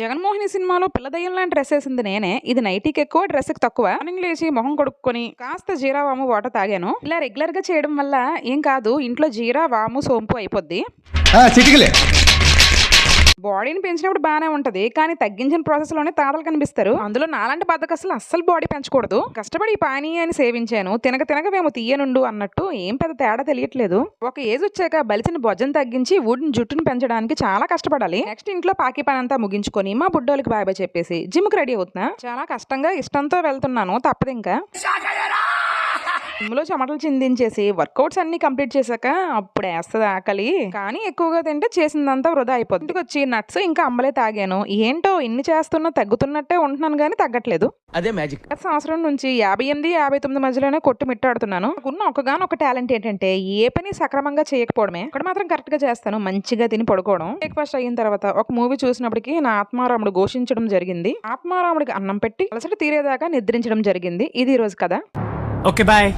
జగన్మోహిని సినిమాలో పిల్ల దయ్యం లాంటి డ్రెస్ వేసింది నేనే. ఇది నైటీకి ఎక్కువ డ్రెస్కి తక్కువ. మార్నింగ్ లేచి మొహం కొడుక్కొని కాస్త జీరా వాము వాటర్ తాగాను. ఇలా రెగ్యులర్గా చేయడం వల్ల ఏం కాదు ఇంట్లో జీరా వాము సోంపు అయిపోద్ది. చిటికలే. బాడీని పెంచినప్పుడు బాగానే ఉంటది. కానీ తగ్గించిన ప్రాసెస్లోనే తాడలు కనిపిస్తారు. అందులో నాలాంటి బద్దకసలు అస్సలు బాడీ పెంచకూడదు. కష్టపడి ఈ పానీయాన్ని సేవించాను. తినక తినక మేము తీయనుండు అన్నట్టు ఏం పెద్ద తేడా తెలియట్లేదు. ఒక ఏజ్ వచ్చాక బలిసిన భోజనం తగ్గించి వుడ్ జుట్టును పెంచడానికి చాలా కష్టపడాలి. నెక్స్ట్ ఇంట్లో పాకి పని అంతా ముగించుకొని మా బుడ్డోళ్ళకి బాయ్ బాయ్ చెప్పేసి జిమ్కి రెడీ అవుతున్నా. చాలా కష్టంగా ఇష్టంతో వెళ్తున్నాను. తప్పదు ఇంకా. జిమ్లో చెమటలు చిందించేసి వర్కౌట్స్ అన్ని కంప్లీట్ చేశాక అప్పుడు వేస్తుంది ఆకలి. కానీ ఎక్కువగా తింటే చేసిందంతా వృధా అయిపోతుంది. ఇంటికి వచ్చి నట్స్ ఇంకా అంబలే తాగాను. ఏంటో ఇన్ని చేస్తున్నా తగ్గుతున్నట్టే ఉంటున్నాను కానీ తగ్గట్లేదు. అదే మ్యాజిక్. గత సంవత్సరం నుంచి యాభై ఎనిమిది యాభై తొమ్మిది మధ్యలోనే కొట్టు మిట్టాడుతున్నాను. నాకున్న ఒకగానొక ఒక టాలెంట్ ఏంటంటే ఏ పని సక్రమంగా చేయకపోవడమే. ఇక్కడ మాత్రం కరెక్ట్గా చేస్తాను. మంచిగా తిని పడుకోవడం. బ్రేక్ఫాస్ట్ అయిన తర్వాత ఒక మూవీ చూసినప్పటికీ నా ఆత్మారాముడు ఘోషించడం జరిగింది. ఆత్మారాముడికి అన్నం పెట్టి అలసట తీరేదాకా నిద్రించడం జరిగింది. ఇది ఈ రోజు కదా ఓకే బాయ్.